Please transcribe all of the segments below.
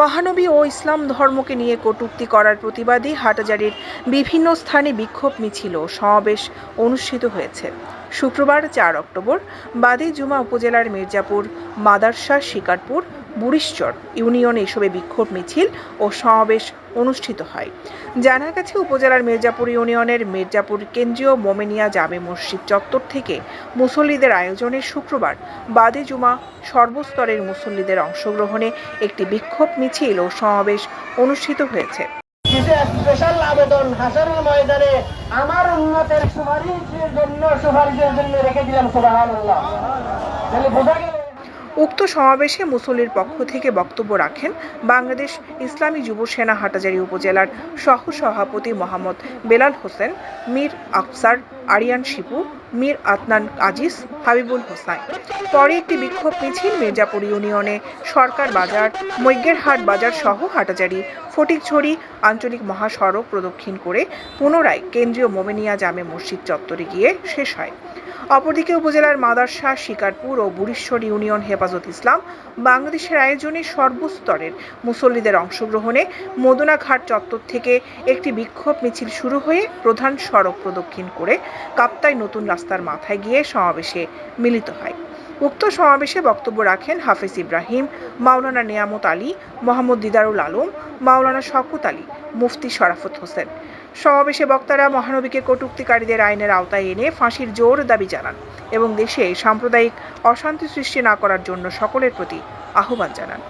মহানবী ও ইসলাম ধর্মকে নিয়ে কটূক্তি করার প্রতিবাদে হাটাজারির বিভিন্ন স্থানে বিক্ষোভ মিছিল ও সমাবেশ অনুষ্ঠিত হয়েছে। শুক্রবার চার অক্টোবর, বাদী জুমা উপজেলার মির্জাপুর মাদারশা শিকারপুর বুড়িশ্বর ইউনিয়নে এসবে বিক্ষোভ মিছিল ও সমাবেশ অনুষ্ঠিত হয়। জানা গেছে, উপজেলার মির্জাপুর ইউনিয়নের মির্জাপুর কেন্দ্রীয় মোমেনিয়া জামে মসজিদ চত্বর থেকে মুসল্লিদের আয়োজনে শুক্রবার বাদে জুমা সর্বস্তরের মুসল্লিদের অংশগ্রহণে একটি বিক্ষোভ মিছিল ও সমাবেশ অনুষ্ঠিত হয়েছে। স্পেশাল আবেদন ময়দানে আমার উন্নতের সুপারিশের জন্য সুপারিশের জন্য রেখে দিলাম সুবহানাল্লাহ। তাহলে বোঝা উক্ত সমাবেশে মুসল্লির পক্ষ থেকে বক্তব্য রাখেন বাংলাদেশ ইসলামী যুব সেনা হাটাজারী উপজেলার সহ সভাপতি মোহাম্মদ বেলাল হোসেন, মীর আফসার আরিয়ান শিপু, মীর আতনান আজিজ, হাবিবুল হোসাইন। পরে একটি বিক্ষোভ মিছিল মির্জাপুর ইউনিয়নে সরকার বাজার, মৈগ্যেরহাট বাজার সহ হাটাজারি ফটিকছড়ি আঞ্চলিক মহাসড়ক প্রদক্ষিণ করে পুনরায় কেন্দ্রীয় মোমেনিয়া জামে মসজিদ চত্বরে গিয়ে শেষ হয়। অপরদিকে উপজেলার মাদারশাহ শিকারপুর ও বুড়িশ্বর ইউনিয়ন হেফাজত ইসলাম বাংলাদেশের আয়োজনে সর্বস্তরের মুসল্লিদের অংশগ্রহণে মদুনাঘাট চত্বর থেকে একটি বিক্ষোভ মিছিল শুরু হয়ে প্রধান সড়ক প্রদক্ষিণ করে কাপ্তায় নতুন রাস্তার মাথায় গিয়ে সমাবেশে মিলিত হয়। উক্ত সমাবেশে বক্তব্য রাখেন হাফেজ ইব্রাহিম, মাওলানা নিয়ামত আলী, মোহাম্মদ দিদারুল আলম, মাওলানা শকুত আলী, মুফতি শরাফত হোসেন। সমাবেশে বক্তারা মহানবীকে কটুক্তিকারীদের আইনের আওতায় এনে ফাঁসির জোর দাবি জানান এবং দেশে সাম্প্রদায়িক অশান্তি সৃষ্টি না করার জন্য সকলের প্রতি আহ্বান জানান।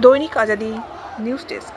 দৈনিক আজাদি নিউজ ডেস্ক।